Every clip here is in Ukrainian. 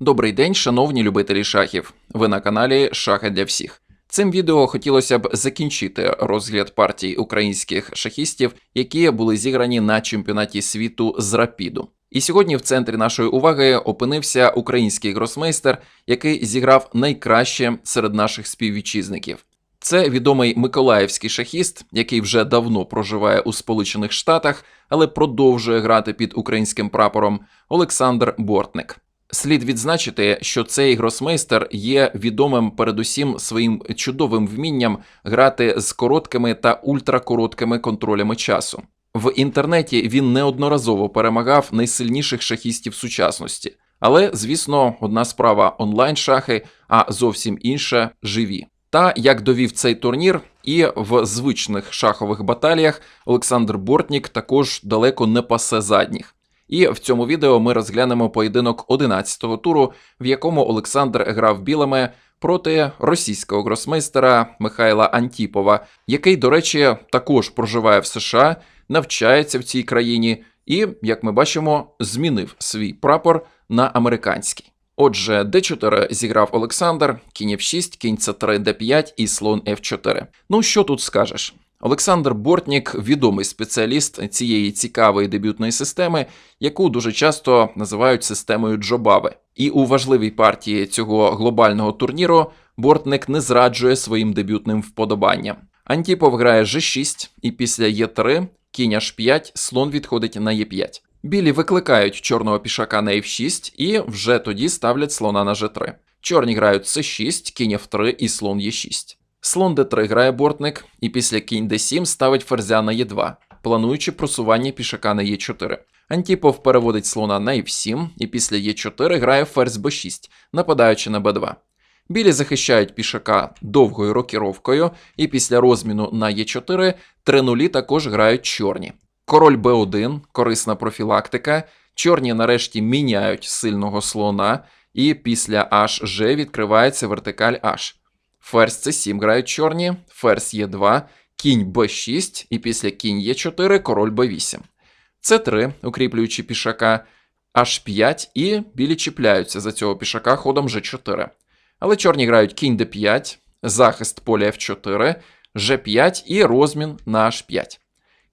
Добрий день, шановні любителі шахів. Ви на каналі Шахи для всіх. Цим відео хотілося б закінчити розгляд партій українських шахістів, які були зіграні на чемпіонаті світу з рапіду. І сьогодні в центрі нашої уваги опинився український гросмейстер, який зіграв найкраще серед наших співвітчизників. Це відомий миколаївський шахіст, який вже давно проживає у Сполучених Штатах, але продовжує грати під українським прапором Олександр Бортник. Слід відзначити, що цей гросмейстер є відомим передусім своїм чудовим вмінням грати з короткими та ультракороткими контролями часу. В інтернеті він неодноразово перемагав найсильніших шахістів сучасності. Але, звісно, одна справа онлайн-шахи, а зовсім інша живі. Та як довів цей турнір, і в звичних шахових баталіях Олександр Бортнік також далеко не пасе задніх. І в цьому відео ми розглянемо поєдинок 11-го туру, в якому Олександр грав білими проти російського гросмейстера Михайла Антіпова, який, до речі, також проживає в США, навчається в цій країні і, як ми бачимо, змінив свій прапор на американський. Отже, d4 зіграв Олександр, кінь f6, кінь c3, d5 і слон f4. Ну що тут скажеш? Олександр Бортнік відомий спеціаліст цієї цікавої дебютної системи, яку дуже часто називають системою Джобави. І у важливій партії цього глобального турніру Бортник не зраджує своїм дебютним вподобанням. Антіпов грає G6, і після Е3 кінь H5, слон відходить на Е5. Білі викликають чорного пішака на F6 і вже тоді ставлять слона на G3. Чорні грають С6, кінь F3 і слон Е6. Слон d3 грає бортник, і після кінь d7 ставить ферзя на e2, плануючи просування пішака на e4. Антіпов переводить слона на f7, і після e4 грає ферзь b6, нападаючи на b2. Білі захищають пішака довгою рокіровкою, і після розміну на e4 три нулі також грають чорні. Король b1, корисна профілактика. Чорні нарешті міняють сильного слона, і після hg відкривається вертикаль h. Ферзь c7 грають чорні, ферзь Е2, кінь b6 і після кінь Е4 король b8. С3, укріплюючи пішака H5 і білі чіпляються за цього пішака ходом G4. Але чорні грають кінь d5, захист поля F4, G5 і розмін на H5.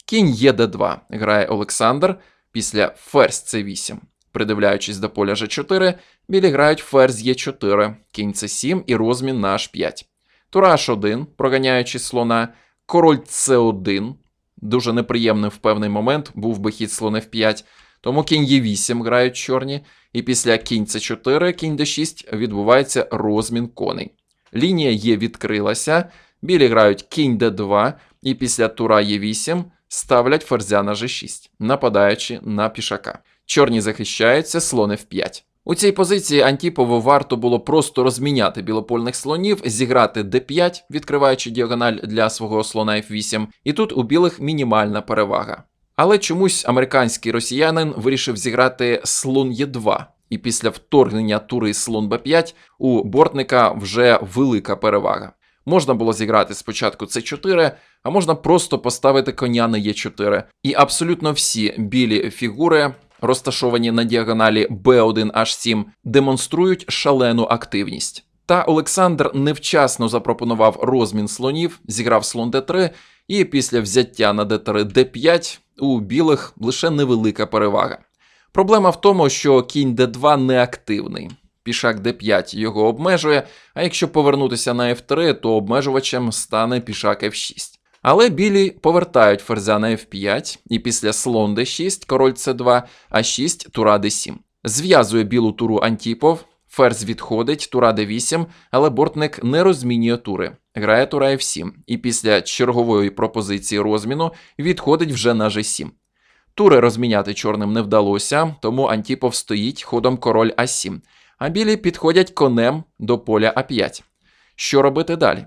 Кінь ЕД2 грає Олександр після ферзь c8. Придивляючись до поля G4, білі грають ферзь Е4, кінь С7 і розмін на H5. Тура H1, проганяючи слона, король С1. Дуже неприємним в певний момент був би хід слон F5, тому кінь Е8 грають чорні, і після кінь С4, кінь d6 відбувається розмін коней. Лінія Є відкрилася, білі грають кінь d2, і після тура Е8 ставлять ферзя на G6, нападаючи на пішака. Чорні захищаються, слон F5. У цій позиції Антіпову варто було просто розміняти білопольних слонів, зіграти d5, відкриваючи діагональ для свого слона F8, і тут у білих мінімальна перевага. Але чомусь американський росіянин вирішив зіграти слон Е2, і після вторгнення тури слон Б5 у бортника вже велика перевага. Можна було зіграти спочатку С4, а можна просто поставити коня на Е4. І абсолютно всі білі фігури розташовані на діагоналі B1H7, демонструють шалену активність. Та Олександр невчасно запропонував розмін слонів, зіграв слон d3, і після взяття на d3 d5 у білих лише невелика перевага. Проблема в тому, що кінь d2 неактивний. Пішак d5 його обмежує, а якщо повернутися на f3, то обмежувачем стане пішак f6. Але білі повертають ферзя на f5, і після слон d6, король c2, а6, тура d7. Зв'язує білу туру Антіпов, ферзь відходить, тура d8, але бортник не розмінює тури. Грає тура f7, і після чергової пропозиції розміну відходить вже на g7. Тури розміняти чорним не вдалося, тому Антіпов стоїть ходом король а7, а білі підходять конем до поля а5. Що робити далі?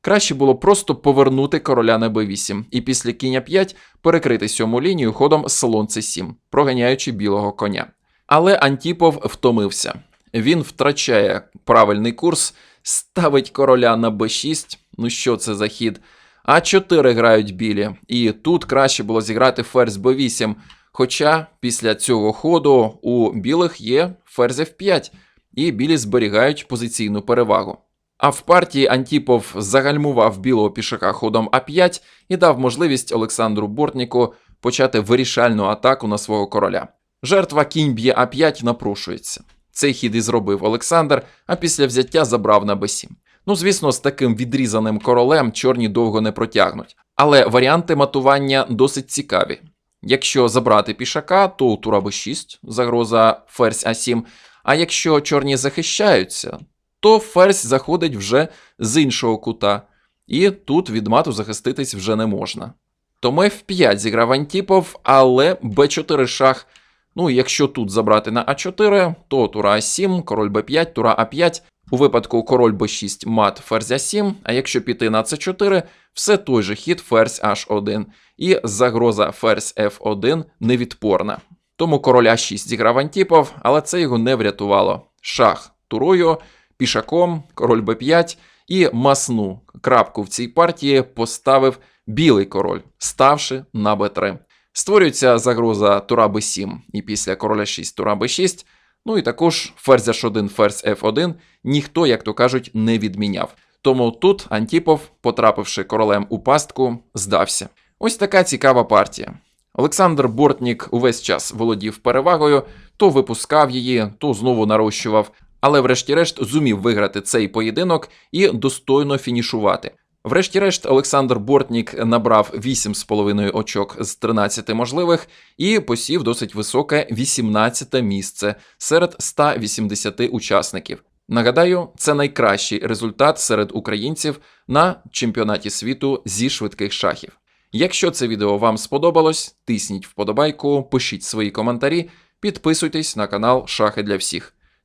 Краще було просто повернути короля на b8 і після кіння 5 перекрити сьому лінію ходом слон c7, проганяючи білого коня. Але Антіпов втомився. Він втрачає правильний курс, ставить короля на b6. Ну що це за хід? А4 грають білі, і тут краще було зіграти ферзь b8. Хоча після цього ходу у білих є ферзь f5. і білі зберігають позиційну перевагу. А в партії Антіпов загальмував білого пішака ходом А5 і дав можливість Олександру Бортніку почати вирішальну атаку на свого короля. Жертва кінь б'є А5 напрошується. Цей хід і зробив Олександр, а після взяття забрав на Б7. Ну, звісно, з таким відрізаним королем чорні довго не протягнуть. Але варіанти матування досить цікаві. Якщо забрати пішака, то тура Б6, загроза ферзь А7. А якщо чорні захищаються, то ферзь заходить вже з іншого кута, і тут від мату захиститись вже не можна. Тому F5 зіграв Антіпов, але Б4 шах. Ну, якщо тут забрати на А4, то тура А7, король Б5, тура А5. У випадку король Б6 мат ферзь А7, а якщо піти на С4, все той же хід ферзь H1, і загроза ферзь F1 невідпорна. Тому король А6 зіграв Антіпов, але це його не врятувало. Шах турою, пішаком, король Б5 і масну крапку в цій партії поставив білий король, ставши на Б3. Створюється загроза тура Б7 і після короля 6 тура Б6. Ну і також ферзь H1, ферзь F1 ніхто, як то кажуть, не відміняв. Тому тут Антіпов, потрапивши королем у пастку, здався. Ось така цікава партія. Олександр Бортнік увесь час володів перевагою, то випускав її, то знову нарощував, але врешті-решт зумів виграти цей поєдинок і достойно фінішувати. Врешті-решт, Олександр Бортнік набрав 8,5 очок з 13 можливих і посів досить високе 18 місце серед 180 учасників. Нагадаю, це найкращий результат серед українців на чемпіонаті світу зі швидких шахів. Якщо це відео вам сподобалось, тисніть вподобайку, пишіть свої коментарі, підписуйтесь на канал Шахи для всіх.